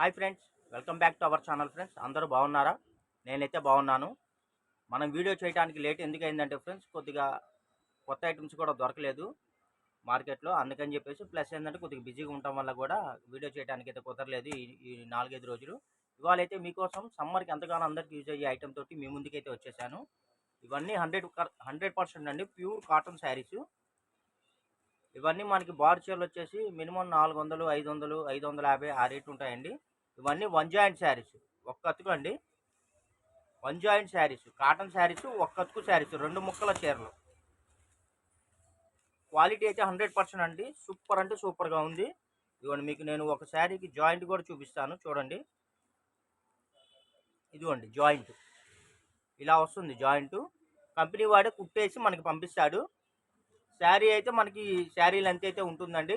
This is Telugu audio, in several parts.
Hi friends welcome back to our channel friends. అందరూ బాగున్నారా? నేనైతే బాగున్నాను. మనం వీడియో చేయడానికి లేట్ ఎందుకైందంటే ఫ్రెండ్స్ కొద్దిగా కొత్త ఐటమ్స్ కూడా దొరకలేదు మార్కెట్లో. అందుకని చెప్పేసి ప్లస్ ఏంటంటే కొద్దిగా బిజీగా ఉండటం వల్ల కూడా వీడియో చేయడానికి అయితే కుదరలేదు ఈ నాలుగైదు రోజులు. ఇవాళ అయితే మీకోసం సమ్మర్కి ఎంతగానో అందరికీ యూజ్ అయ్యే ఐటమ్ తోటి మీ ముందుకైతే వచ్చేసాను. ఇవన్నీ హండ్రెడ్ హండ్రెడ్ పర్సెంట్ అండి. Pure cotton saris. ఇవన్నీ మనకి బార్ చీరలు వచ్చేసి మినిమం నాలుగు వందలు ఐదు వందలు ఐదు వందల యాభై ఆ రేట్ ఉంటాయండి. ఇవన్నీ వన్ జాయింట్ శారీస్ ఒక్క అతుకు అండి. One joint saris cotton saris ఒక్క అతుకు శారీస్ రెండు ముక్కల చీరలు. క్వాలిటీ అయితే హండ్రెడ్ పర్సెంట్ అండి. సూపర్ అంటే సూపర్గా ఉంది. ఇదిగోండి మీకు నేను ఒక శారీకి జాయింట్ కూడా చూపిస్తాను. చూడండి. ఇదిగోండి జాయింట్. ఇలా వస్తుంది జాయింట్. కంపెనీ వాడే కుట్టేసి మనకి పంపిస్తాడు. శారీ అయితే మనకి శారీ లెంత్ అయితే ఉంటుందండి.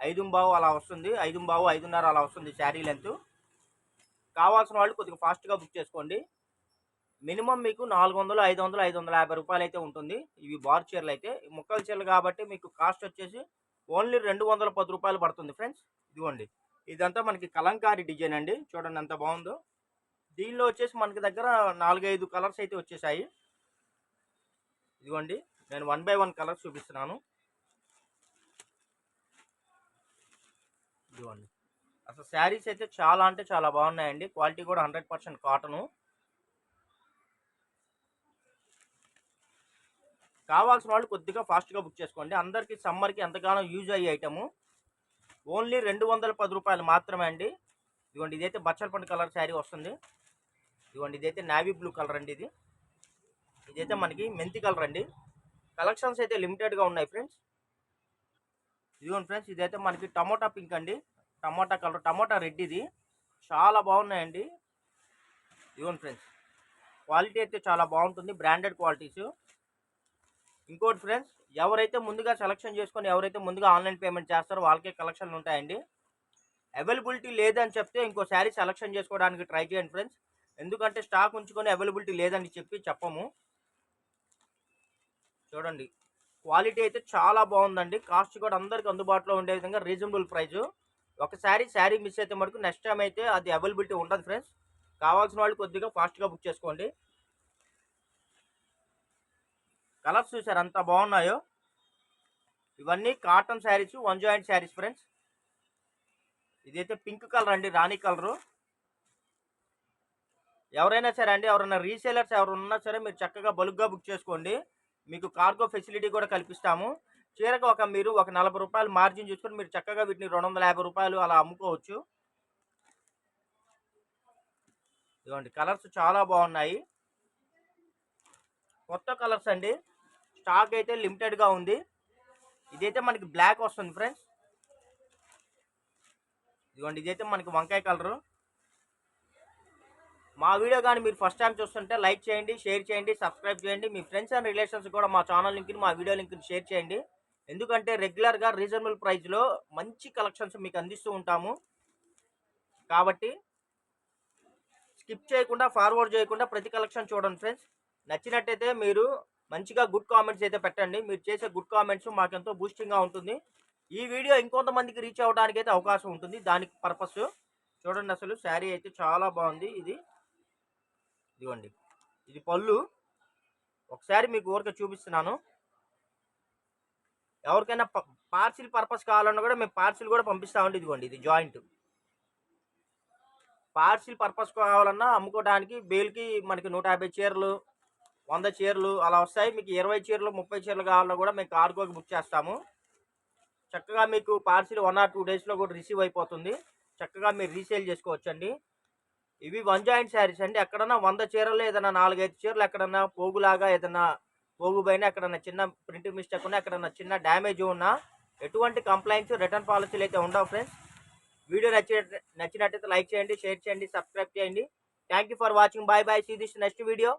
ఐదు బావు అలా వస్తుంది. ఐదు బావు ఐదున్నర అలా వస్తుంది శారీ లెంత్ కావాల్సిన వాళ్ళు కొద్దిగా ఫాస్ట్గా బుక్ చేసుకోండి. మినిమం మీకు నాలుగు వందలు ఐదు వందలు ఐదు వందల యాభై రూపాయలు అయితే ఉంటుంది. ఇవి బార్ చీరలు అయితే. ముక్కల చీరలు కాబట్టి మీకు కాస్ట్ వచ్చేసి ఓన్లీ రెండు వందల పది రూపాయలు పడుతుంది ఫ్రెండ్స్ ఇదిగోండి. ఇదంతా మనకి కలంకారీ డిజైన్ అండి. చూడండి ఎంత బాగుందో. దీనిలో వచ్చేసి మనకి దగ్గర నాలుగైదు కలర్స్ అయితే వచ్చేసాయి. ఇదిగోండి. నేను వన్ బై వన్ కలర్ చూపిస్తున్నాను. ఇదిగోండి. అసలు శారీస్ అయితే చాలా అంటే చాలా బాగున్నాయండి. క్వాలిటీ కూడా హండ్రెడ్ పర్సెంట్ కాటను. కావాల్సిన వాళ్ళు కొద్దిగా ఫాస్ట్గా బుక్ చేసుకోండి. అందరికీ సమ్మర్కి ఎంతగానో యూజ్ అయ్యే ఐటము. ఓన్లీ రెండు వందల పది రూపాయలు మాత్రమే అండి. ఇదిగోండి ఇదైతే బచ్చలపండు కలర్ శారీ వస్తుంది. ఇదిగోండి ఇదైతే నావీ బ్లూ కలర్ అండి ఇది. ఇదైతే మనకి మెంతి కలర్ అండి. కలెక్షన్స్ అయితే లిమిటెడ్గా ఉన్నాయి ఫ్రెండ్స్. ఇదిగోండి ఫ్రెండ్స్ ఇదైతే మనకి టమోటా పింక్ అండి. టమోటా కలర్ టమోటా రెడ్ ఇది. చాలా బాగున్నాయండి. ఇదిగోండి ఫ్రెండ్స్ క్వాలిటీ అయితే చాలా బాగుంటుంది బ్రాండెడ్ క్వాలిటీస్. ఇంకోటి ఫ్రెండ్స్ ఎవరైతే ముందుగా సెలెక్షన్ చేసుకొని ఎవరైతే ముందుగా ఆన్లైన్ పేమెంట్ చేస్తారో వాళ్ళకే కలెక్షన్లు ఉంటాయండి. అవైలబిలిటీ లేదని చెప్తే ఇంకో శారీ సెలక్షన్ చేసుకోవడానికి ట్రై చేయండి ఫ్రెండ్స్. ఎందుకంటే స్టాక్ ఉంచుకొని అవైలబిలిటీ లేదని చెప్పి చెప్పము. చూడండి. క్వాలిటీ అయితే చాలా బాగుందండి. కాస్ట్ కూడా అందరికి అందుబాటులో ఉండే విధంగా రీజనబుల్ ప్రైస్ ఒక శారీ శారీ మిస్ అయితే మటుకు నెక్స్ట్ టైం అయితే అది అవైలబిలిటీ ఉండదు ఫ్రెండ్స్ కావాల్సిన వాళ్ళు కొద్దిగా ఫాస్ట్గా బుక్ చేసుకోండి. కలర్స్ చూసారు అంత బాగున్నాయో? ఇవన్నీ cotton saris one joint saris friends ఇదైతే పింక్ కలర్ అండి రాణి కలరు ఎవరైనా సరే అండి ఎవరైనా రీసేలర్స్ ఎవరు ఉన్నా సరే మీరు చక్కగా బలుగ్గా బుక్ చేసుకోండి. మీకు కార్గో ఫెసిలిటీ కూడా కల్పిస్తాము. చీరకు ఒక మీరు ఒక నలభై రూపాయలు మార్జిన్ చూసుకొని మీరు చక్కగా వీటిని రెండు వందల యాభై రూపాయలు అలా అమ్ముకోవచ్చు. ఇదిగోండి కలర్స్ చాలా బాగున్నాయి. కొత్త కలర్స్ అండి. స్టాక్ అయితే లిమిటెడ్గా ఉంది. ఇదైతే మనకి బ్లాక్ వస్తుంది ఫ్రెండ్స్. ఇదిగోండి ఇదైతే మనకి వంకాయ కలరు. మా వీడియో కానీ మీరు ఫస్ట్ టైం చూస్తుంటే లైక్ చేయండి షేర్ చేయండి సబ్స్క్రైబ్ చేయండి. మీ ఫ్రెండ్స్ అండ్ రిలేషన్స్ కూడా మా ఛానల్ లింక్ని మా వీడియో లింక్ని షేర్ చేయండి. ఎందుకంటే రెగ్యులర్గా రీజనబుల్ ప్రైస్లో మంచి కలెక్షన్స్ మీకు అందిస్తూ ఉంటాము. కాబట్టి స్కిప్ చేయకుండా ఫార్వర్డ్ చేయకుండా ప్రతి కలెక్షన్ చూడండి ఫ్రెండ్స్ నచ్చినట్టయితే మీరు మంచిగా గుడ్ కామెంట్స్ అయితే పెట్టండి. మీరు చేసే గుడ్ కామెంట్స్ మాకెంతో బూస్టింగ్గా ఉంటుంది. ఈ వీడియో ఇంకొంతమందికి రీచ్ అవ్వడానికి అయితే అవకాశం ఉంటుంది. దానికి పర్పస్ చూడండి అసలు శారీ అయితే చాలా బాగుంది. ఇది ఇదిగోండి. ఇది పళ్ళు. ఒకసారి మీకు ఊరికే చూపిస్తున్నాను. ఎవరికైనా పార్సిల్ పర్పస్ కావాలన్నా కూడా మేము పార్సిల్ కూడా పంపిస్తామండి ఇదిగోండి. ఇది జాయింట్. పార్సిల్ పర్పస్ కావాలన్నా అమ్ముకోవడానికి బేల్కి మనకి నూట యాభై చీరలు వంద చీరలు అలా వస్తాయి. మీకు ఇరవై చీరలు ముప్పై చీరలు కావాలన్నా కూడా మేము కార్గోకి బుక్ చేస్తాము. చక్కగా మీకు పార్సిల్ వన్ ఆర్ టూ డేస్లో కూడా రిసీవ్ అయిపోతుంది. చక్కగా మీరు రీసేల్ చేసుకోవచ్చండి. ఇవి వన్ జాయింట్ శారీస్ అండి. ఎక్కడన్నా వంద చీరలు ఏదైనా నాలుగైదు చీరలు ఎక్కడన్నా పోగులాగా ఏదైనా పోగు పైన ఎక్కడన్నా చిన్న ప్రింట్ మిస్టేక్ ఉన్నా ఎక్కడన్నా చిన్న డ్యామేజ్ ఉన్నా ఎటువంటి కంప్లైంట్స్ రిటర్న్ పాలసీలు అయితే ఉండవు ఫ్రెండ్స్. వీడియో నచ్చిన నచ్చినట్టయితే లైక్ చేయండి షేర్ చేయండి సబ్స్క్రైబ్ చేయండి. Thank you for watching. Bye bye. See this next video.